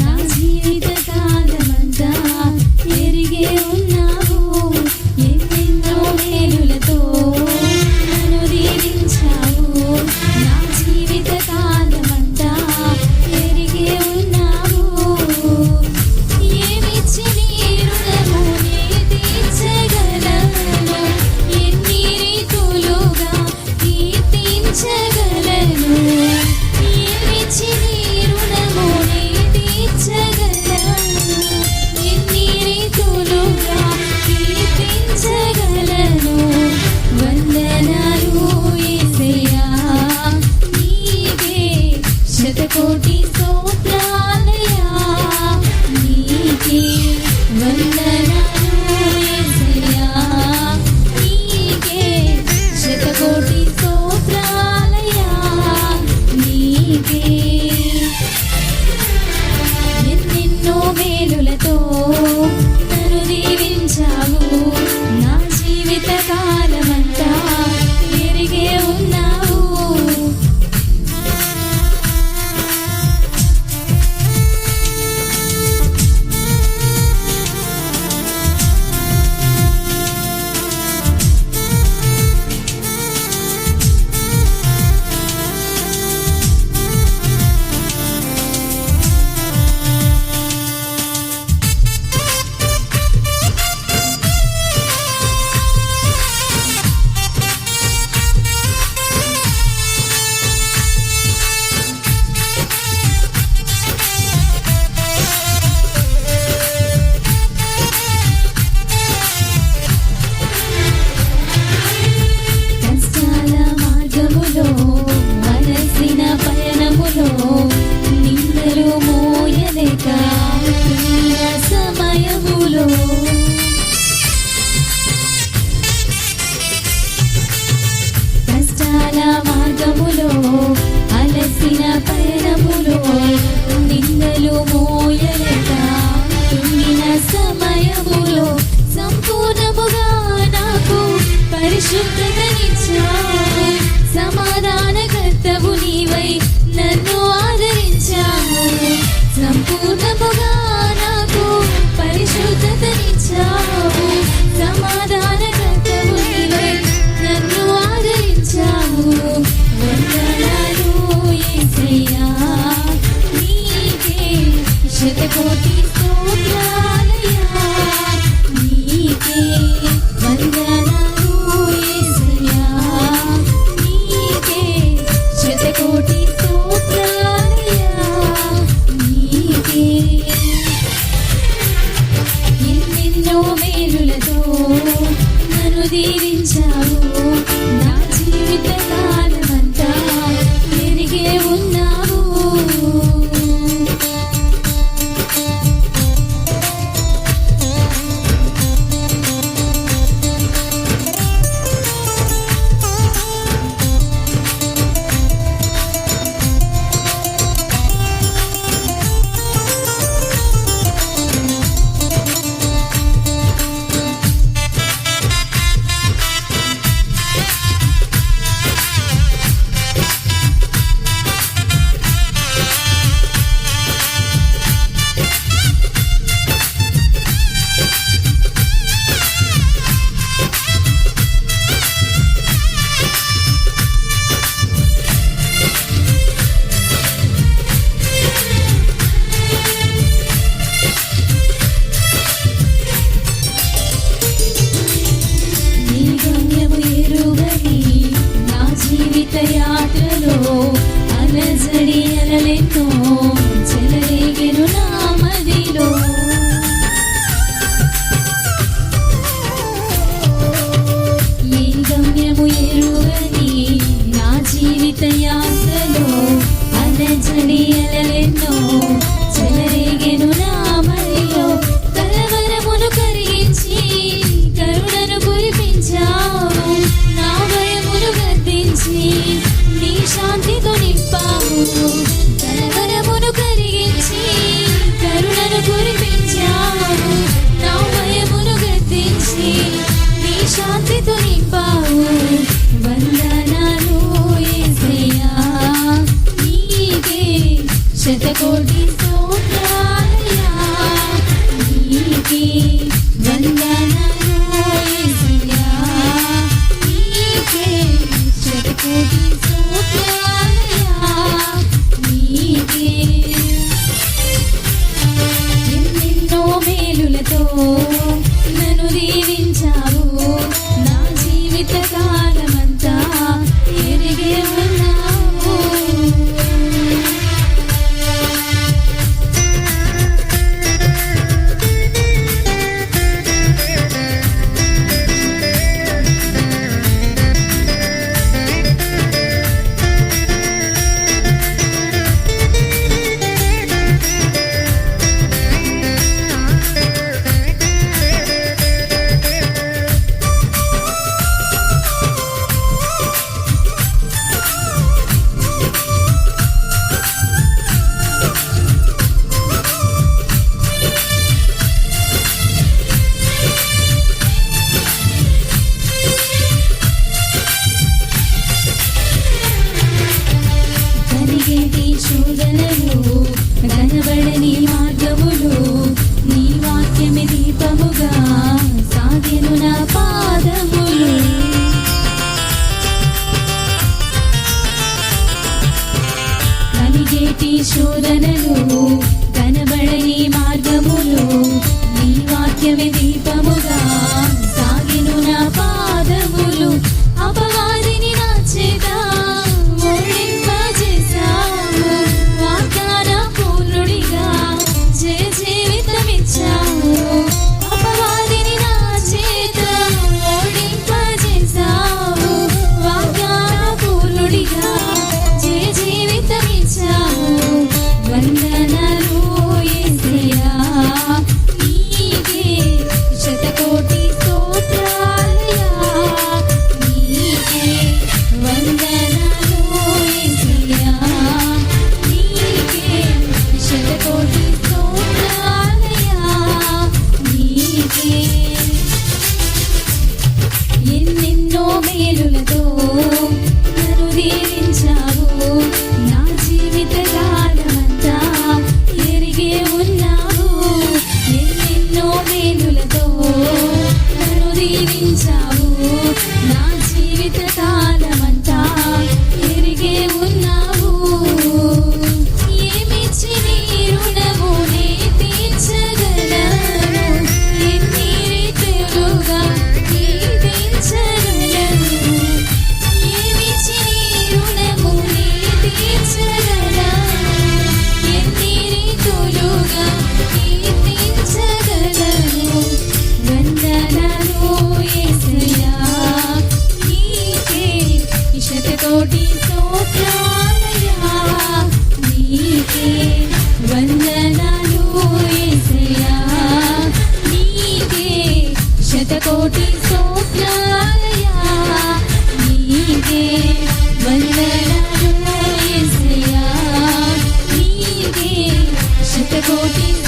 নাজির పరిశుద్ధతనిచ్చావు సమాధానకర్తవు నీవై. దృష్టితో నింపావు కలవరమును కలిగించి కరుణను కురిపించావు నా భయమును గద్దించి నీ శాంతితో నింపావు వందనాలు ఏసయ్యా. నీకే శతకోటి సోదాలయ్యా నీకే వందనాలు ఏసయ్యా. నీకే శతకోటి Música వెలుగబడని మార్గములు దీపముగా సాగిను పాదములు. కలిగేటి శోధనలు feeling good. 注定